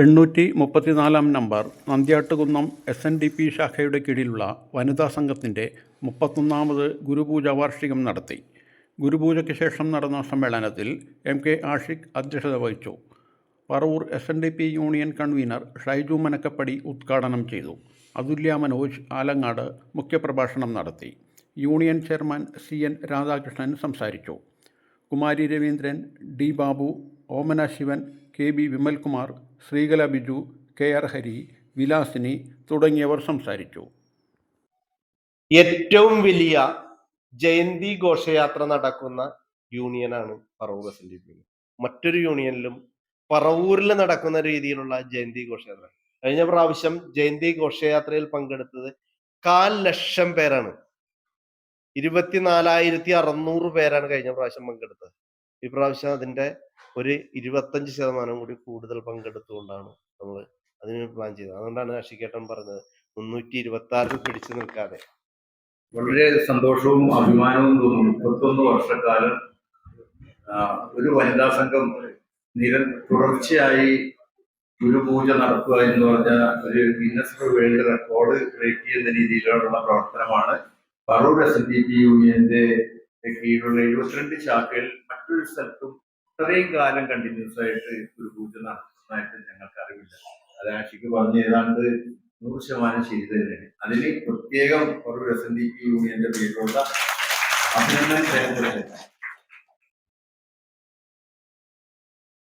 എണ്ണൂറ്റി മുപ്പത്തിനാലാം number Nandyattukunnam S N D P ശാഖയുടെ കീഴിലുള്ള വനിതാ സംഘത്തിന്റെ മുപ്പത്തൊന്നാമത് ഗുരുപൂജ വാർഷികം നടത്തി. ഗുരുപൂജയ്ക്ക് ശേഷം നടന്ന സമ്മേളനത്തിൽ എം കെ ആഷിഖ് അധ്യക്ഷത വഹിച്ചു. Paravur S N D P union convener Shaiju Manakkappady ഉദ്ഘാടനം ചെയ്തു. അതുല്യ മനോജ് ആലങ്ങാട് മുഖ്യപ്രഭാഷണം നടത്തി. Union chairman C N Radhakrishnan സംസാരിച്ചു. Kumari Raveendran D Babu Omana Sivan K B Vimalkumar Sreekala Biju K R Hari Vilasini തുടങ്ങിയവർ സംസാരിച്ചു. ഏറ്റവും വലിയ ജയന്തി ഘോഷയാത്ര നടക്കുന്ന യൂണിയനാണ് പറവൂർ അസംബ്ലി യൂണിയൻ മറ്റൊരു യൂണിയനിലും പറവൂരിൽ നടക്കുന്ന രീതിയിലുള്ള ജയന്തി ഘോഷയാത്ര. കഴിഞ്ഞ പ്രാവശ്യം ജയന്തി ഘോഷയാത്രയിൽ പങ്കെടുത്തത് കാൽ ലക്ഷം പേരാണ്. ഇരുപത്തിനാലായിരത്തി അറുന്നൂറ് പേരാണ് കഴിഞ്ഞ പ്രാവശ്യം പങ്കെടുത്തത്. അതിന്റെ അതിന്റെ ഒരു ഇരുപത്തഞ്ച് ശതമാനം കൂടി കൂടുതൽ പങ്കെടുത്തുകൊണ്ടാണ് നമ്മൾ അതിന് പ്ലാൻ ചെയ്തത്. അതുകൊണ്ടാണ് അഷിക്കേട്ടൻ പറഞ്ഞത് മുന്നൂറ്റി ഇരുപത്തി ആറിൽ പിടിച്ചു നിൽക്കാതെ. വളരെ സന്തോഷവും അഭിമാനവും തോന്നുന്നു മുപ്പത്തൊന്ന് വർഷക്കാലം ഒരു വനിതാ സംഘം നിര തുടർച്ചയായി ഗുരുപൂജ നടത്തുക എന്ന് പറഞ്ഞ ഒരു ഗിന്നസ് വേൾഡ് റെക്കോർഡ് ബ്രേക്ക് ചെയ്യുന്ന രീതിയിലുള്ള പ്രവർത്തനമാണ്. Parur S N D P യൂണിയന്റെ കീഴിലുള്ള എഴുപത്തിരണ്ട് ശാഖയിൽ മറ്റൊരു സ്ഥലത്തും ഇത്രയും കാലം കണ്ടിന്യൂസ് ആയിട്ട് ഒരു പൂജ നടത്തുന്നതായിട്ട് ഞങ്ങൾക്ക് അറിവില്ല. അത് ആഷിക്ക് പറഞ്ഞ ഏതാണ്ട് നൂറ് ശതമാനം ശരി തന്നെയാണ്. അതിന് പ്രത്യേകം ഒരു എസ് എൻ ഡി പി യൂണിയന്റെ പേരിലുള്ള അഭിനന്ദനം